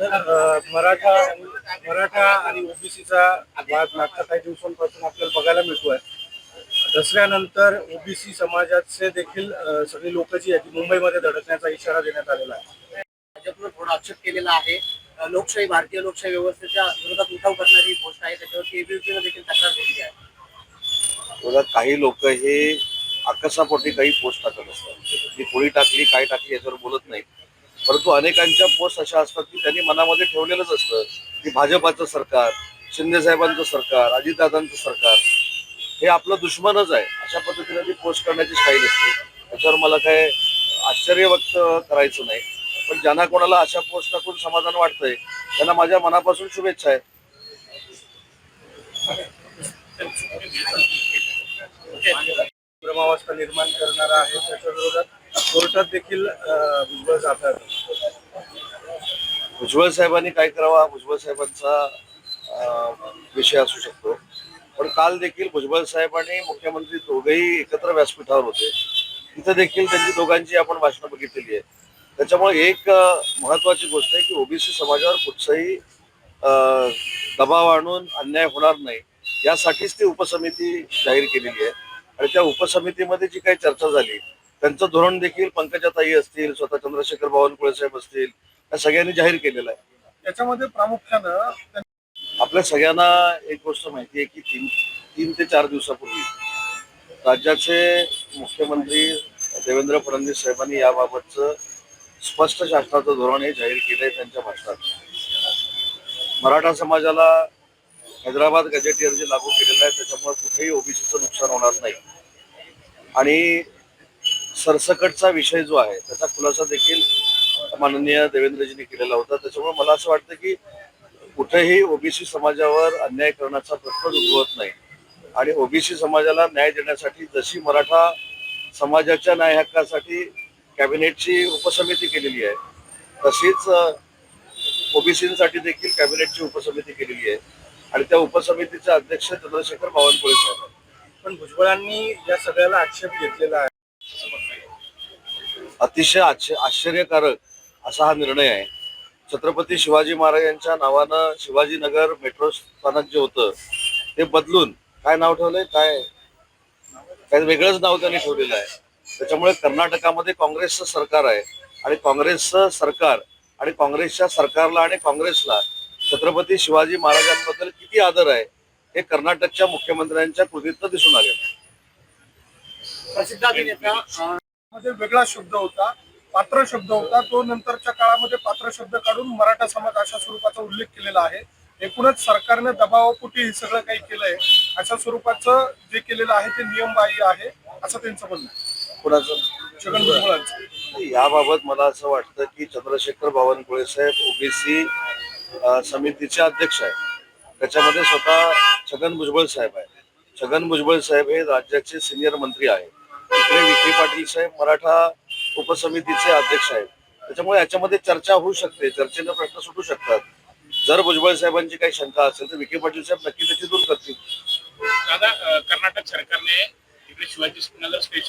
अ, मराठा मराठा आणि ओबीसीचा वाद मागच्या काही दिवसांपासून आपल्याला बघायला मिळतोय. दसऱ्यानंतर ओबीसी समाजाचे देखील सगळी लोक जी आहेत ती मुंबईमध्ये धडकण्याचा इशारा देण्यात आलेला आहे. भाजपनं थोडा आक्षेप केलेला आहे. लोकशाही भारतीय लोकशाही व्यवस्थेच्या विरोधात उठाव करणारी गोष्ट आहे. त्याच्यावरती एबीव्हीपीनं देखील तक्रार दिलेली आहे. काही लोक हे आकसापोटी काही पोस्ट टाकत असतात. ती कोणी टाकली काय टाकली याच्यावर बोलत नाही परंतु अनेकांच्या पोस्ट अशा असतात की त्यांनी मनामध्ये ठेवलेलंच असतं की भाजपाचं सरकार शिंदेसाहेबांचं सरकार अजितदादांचं सरकार हे आपलं दुश्मनच आहे. अशा पद्धतीने ती पोस्ट करण्याची स्टाईल असते. त्याच्यावर मला काय आश्चर्य व्यक्त करायचं नाही. पण ज्यांना कोणाला अशा पोस्ट टाकून समाधान वाटतंय त्यांना माझ्या मनापासून शुभेच्छा आहेत. भ्रमावस्था निर्माण करणारा आहे त्याच्या विरोधात. कोर्टात देखील अ, भुजबळ जातात भुजबळ साहेबांनी काय करावा? भुजबळ साहेबांचा अं, विषय असू शकतो. पण काल देखील भुजबळ साहेब आणि मुख्यमंत्री दोघेही एकत्र व्यासपीठावर होते. तिथं देखील त्यांची दोघांची आपण भाषणं बघितलेली आहे त्याच्यामुळे एक अं, महत्वाची गोष्ट आहे की ओबीसी समाजावर कुठचाही अं, दबाव आणून अन्याय होणार नाही. यासाठीच ती उपसमिती जाहीर केलेली आहे. आणि त्या उपसमितीमध्ये जी काही चर्चा झाली त्यांचं धोरण देखील पंकजाताई असतील स्वतः चंद्रशेखर बावनकुळे साहेब असतील या सगळ्यांनी जाहीर केलेलं आहे. याच्यामध्ये प्रामुख्यानं आपल्या सगळ्यांना एक गोष्ट माहिती आहे की तीन तीन ते चार दिवसापूर्वी राज्याचे मुख्यमंत्री देवेंद्र फडणवीस साहेबांनी याबाबतचं स्पष्ट शासनाचं धोरण हे जाहीर केलंय त्यांच्या भाषणात. मराठा समाजाला हैदराबाद गजेटियर जे लागू केलेलं आहे त्याच्यामुळे कुठेही ओबीसीचं नुकसान होणार नाही. आणि सरसकटचा विषय जो आहे त्याचा खुलासा देखील माननीय देवेंद्रजींनी केलेला होता. त्याच्यामुळे मला असं वाटतं की कुठेही ओबीसी समाजावर अन्याय करण्याचा प्रश्नच उद्भवत नाही. आणि ओबीसी समाजाला न्याय देण्यासाठी जशी मराठा समाजाच्या न्याय हक्कासाठी कॅबिनेटची उपसमिती केलेली आहे तशीच ओबीसीसाठी देखील कॅबिनेटची उपसमिती केलेली आहे. आणि त्या उपसमितीचे अध्यक्ष चंद्रशेखर बावनकुळे साहेब पण भुजबळांनी या सगळ्याला आक्षेप घेतलेला आहे. अतिशय आश्चर्यकारक असा हा निर्णय आहे. छत्रपती शिवाजी महाराज यांच्या नावानं शिवाजीनगर मेट्रो स्थानक जे होतं ते बदलून काय नाव ठेवलंय? काय काय वेगळंच नाव त्यांनी ठेवलेलं आहे. त्याच्यामुळे कर्नाटकामध्ये काँग्रेसचं सरकार आहे आणि काँग्रेसचं सरकार आणि काँग्रेसच्या सरकारला आणि काँग्रेसला छत्रपती शिवाजी महाराजांबद्दल किती आदर आहे हे कर्नाटकच्या मुख्यमंत्र्यांच्या कृतीतनं दिसून आहे. प्रसिद्ध अभिनेता मध्ये वेगळा शब्द होता पात्र शब्द होता. तो नंतरच्या काळामध्ये पात्र शब्द काढून मराठा समाज अशा स्वरूपाचा उल्लेख केलेला आहे. एकूणच सरकारने दबावापोटी हे सगळं काही केलंय. अशा स्वरूपाचं जे केलेलं आहे ते नियमबाह्य आहे असं त्यांचं म्हणणं कुणाचं? छगन भुजबळांचं. याबाबत मला असं वाटतं की चंद्रशेखर बावनकुळे साहेब ओबीसी समितीचे अध्यक्ष आहेत त्याच्यामध्ये स्वतः छगन भुजबळ साहेब आहे छगन भुजबळ साहेब हे राज्याचे सिनियर मंत्री आहेत. इकडे विखे पाटील साहेब मराठा उपसमितीचे अध्यक्ष आहेत. त्याच्यामुळे याच्यामध्ये चर्चा होऊ शकते. चर्चेने प्रश्न सुटू शकतात. जर भुजबळ साहेबांची काही शंका असेल तर विखे पाटील साहेब नक्की त्याची दूर करतील. दादा कर्नाटक सरकारने तिकडे शिवाजी नगर स्टेशन